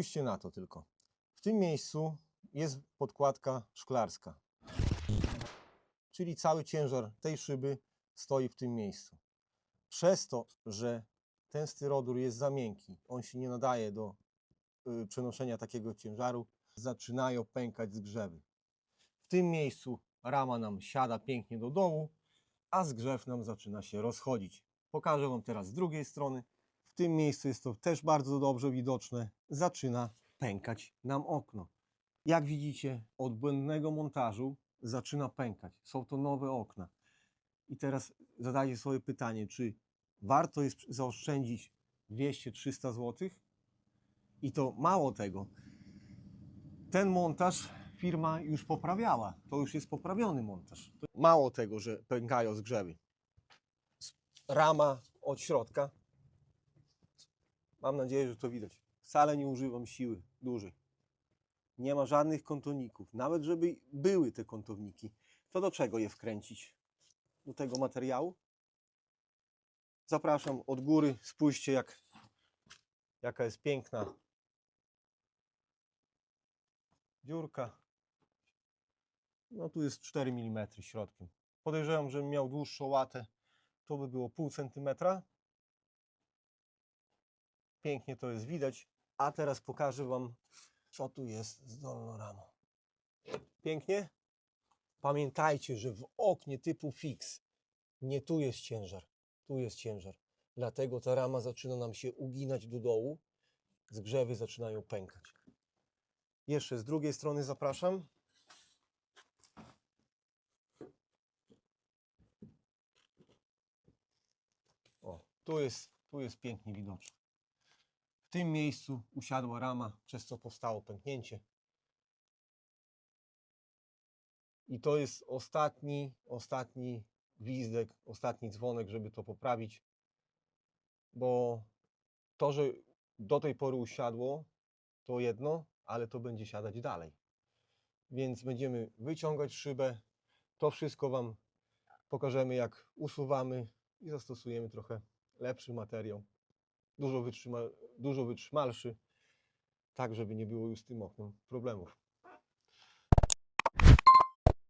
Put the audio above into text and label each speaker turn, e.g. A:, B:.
A: Spójrzcie na to tylko. W tym miejscu jest podkładka szklarska. Czyli cały ciężar tej szyby stoi w tym miejscu. Przez to, że ten styrodur jest za miękki, on się nie nadaje do y, przenoszenia takiego ciężaru, zaczynają pękać zgrzewy. W tym miejscu rama nam siada pięknie do dołu, a zgrzew nam zaczyna się rozchodzić. Pokażę Wam teraz z drugiej strony. W tym miejscu jest to też bardzo dobrze widoczne. Zaczyna pękać nam okno. Jak widzicie, od błędnego montażu zaczyna pękać. Są to nowe okna. I teraz zadajcie sobie pytanie, czy warto jest zaoszczędzić 200-300 zł? I to mało tego. Ten montaż firma już poprawiała. To już jest poprawiony montaż. Mało tego, że pękają zgrzewy. Rama od środka. Mam nadzieję, że to widać. Wcale nie używam siły dużej. Nie ma żadnych kątowników. Nawet żeby były te kątowniki, to do czego je wkręcić? Do tego materiału? Zapraszam od góry. Spójrzcie, jak, jaka jest piękna dziurka. No tu jest 4 mm środkiem. Podejrzewam, że miał dłuższą łatę, to by było pół centymetra. Pięknie to jest widać. A teraz pokażę Wam, co tu jest z dolną ramą. Pięknie? Pamiętajcie, że w oknie typu fix nie tu jest ciężar, tu jest ciężar. Dlatego ta rama zaczyna nam się uginać do dołu, zgrzewy zaczynają pękać. Jeszcze z drugiej strony zapraszam. O, tu jest, tu jest pięknie widoczne. Tym miejscu usiadła rama, przez co powstało pęknięcie. I to jest ostatni, ostatni gwizdek, ostatni dzwonek, żeby to poprawić. Bo to, że do tej pory usiadło, to jedno, ale to będzie siadać dalej. Więc będziemy wyciągać szybę. To wszystko Wam pokażemy, jak usuwamy i zastosujemy trochę lepszy materiał, dużo, wytrzyma, dużo wytrzymalszy, tak żeby nie było już z tym oknem problemów.